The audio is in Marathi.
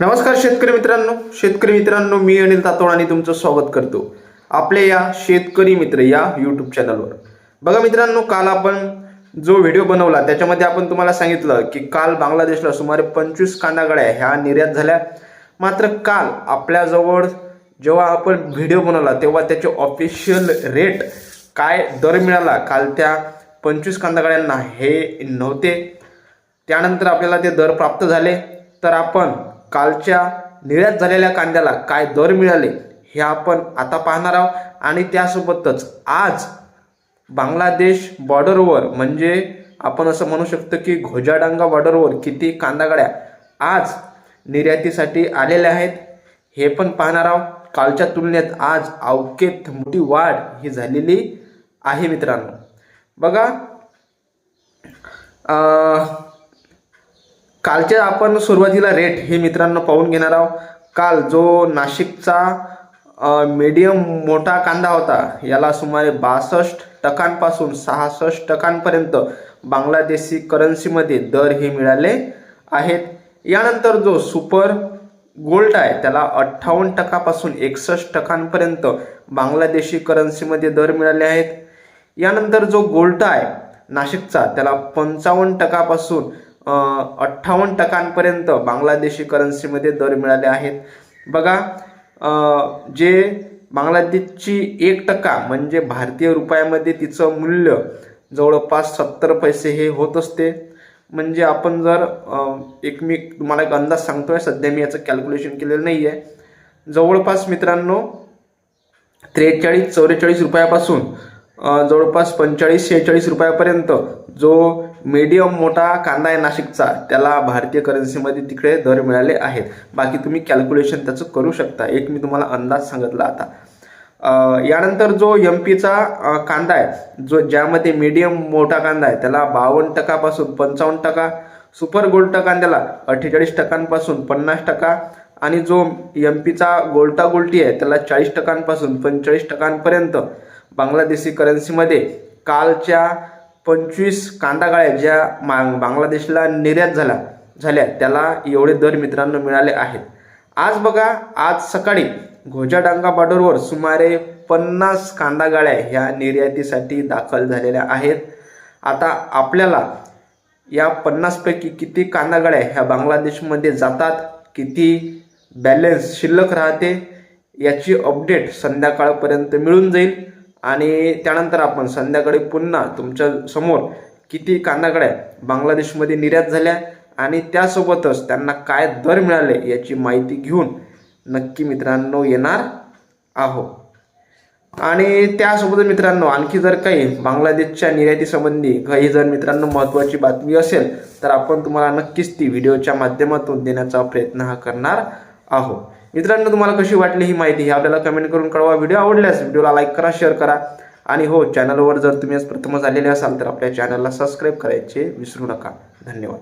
नमस्कार शेतकरी मित्रांनो. शेतकरी मित्रांनो मी अनिल तातोड आणि तुमचं स्वागत करतो. आपल्या या शेतकरी मित्र या यूट्यूब चॅनलवर बघा मित्रांनो काल आपण जो व्हिडिओ बनवला त्याच्यामध्ये आपण तुम्हाला सांगितलं की काल बांगलादेशला सुमारे पंचवीस कांदागड्या ह्या निर्यात झाल्या. मात्र काल आपल्याजवळ जेव्हा आपण व्हिडिओ बनवला तेव्हा त्याचे ऑफिशियल रेट काय दर मिळाला काल त्या पंचवीस कांदागड्यांना हे नव्हते. त्यानंतर आपल्याला ते दर प्राप्त झाले. तर आपण कालच्या निर्यात झालेल्या कांद्याला काय दर मिळाले हे आपण आता पाहणार आहोत. आणि त्यासोबतच आज बांगलादेश बॉर्डरवर म्हणजे आपण असं म्हणू शकतो की घोजाडांगा बॉर्डरवर किती कांदा गाड्या आज निर्यातीसाठी आलेल्या आहेत हे पण पाहणार आहोत. कालच्या तुलनेत आज अवकेत मोठी वाढ ही झालेली आहे मित्रांनो. बघा कालच्या आपण सुरुवातीला रेट हे मित्रांनो पाहून घेणार आहोत. काल जो नाशिकचा मीडियम मोठा कांदा होता याला सुमारे बासष्ट टक्कांपासून सहासष्ट टक्कांपर्यंत बांगलादेशी करन्सीमध्ये दर हे मिळाले आहेत. यानंतर जो सुपर गोल्ड आहे त्याला अठ्ठावन्न टक्कापासून एकसष्ट टक्कांपर्यंत बांगलादेशी करन्सीमध्ये दर मिळाले आहेत. यानंतर जो गोल्टा आहे नाशिकचा त्याला पंचावन्न टक्कापासून अठ्ठावन्न टक्कांपर्यंत बांगलादेशी करन्सीमध्ये दर मिळाले आहेत. बघा जे बांगलादेशची एक टक्का म्हणजे भारतीय रुपयामध्ये तिचं मूल्य जवळपास सत्तर पैसे हे होत असते. म्हणजे आपण जर एक मी तुम्हाला एक अंदाज सांगतोय सध्या मी याचं कॅल्क्युलेशन केलेलं नाही आहे जवळपास मित्रांनो त्रेचाळीस चौवेचाळीस रुपयापासून जवळपास पंचेचाळीस शेहेचाळीस रुपयापर्यंत जो मीडियम मोठा कांदा आहे नाशिकचा त्याला भारतीय करन्सीमध्ये तिकडे दर मिळाले आहेत. बाकी तुम्ही कॅल्क्युलेशन त्याचं करू शकता. एक मी तुम्हाला अंदाज सांगितला आता. यानंतर जो एम पीचा कांदा आहे जो ज्यामध्ये मीडियम मोठा कांदा आहे त्याला बावन्न टक्कापासून पंचावन्न टक्का सुपर गोल्ड कांद्याला अठ्ठेचाळीस टक्कांपासून पन्नास टक्का आणि जो एम पीचा गोल्टा गोल्टी आहे त्याला चाळीस टक्कांपासून पंचेचाळीस टक्कांपर्यंत बांगलादेशी करन्सीमध्ये कालच्या पंचवीस कांदा गाळ्या ज्या मा बांगलादेशला निर्यात झाला झाल्या त्याला एवढे दर मित्रांनो मिळाले आहेत. आज बघा आज सकाळी घोजाडांगा बॉर्डरवर सुमारे पन्नास कांदा गाळ्या ह्या निर्यातीसाठी दाखल झालेल्या आहेत. आता आपल्याला या पन्नासपैकी किती कांदा गाड्या ह्या बांगलादेशमध्ये जातात किती बॅलन्स शिल्लक राहते याची अपडेट संध्याकाळपर्यंत मिळून जाईल. आणि त्यानंतर आपण संध्याकाळी पुन्हा तुमच्यासमोर किती कांदाकड्या बांगलादेशमध्ये निर्यात झाल्या आणि त्यासोबतच त्यांना काय दर मिळाले याची माहिती घेऊन नक्की मित्रांनो येणार आहो आणि त्यासोबत मित्रांनो आणखी जर काही बांगलादेशच्या निर्यातीसंबंधी काही जर मित्रांनो महत्त्वाची बातमी असेल तर आपण तुम्हाला नक्कीच ती व्हिडिओच्या माध्यमातून देण्याचा प्रयत्न हा करणार आहोत. मित्रांनो तुम्हाला कशी वाटली ही माहिती ही आपल्याला कमेंट करून कळवा. व्हिडिओ आवडल्यास व्हिडिओला लाईक करा शेअर करा. आणि हो चॅनलवर जर तुम्ही आज प्रथमच आलेले असाल तर आपल्या चॅनलला सबस्क्राईब करायचे विसरू नका. धन्यवाद.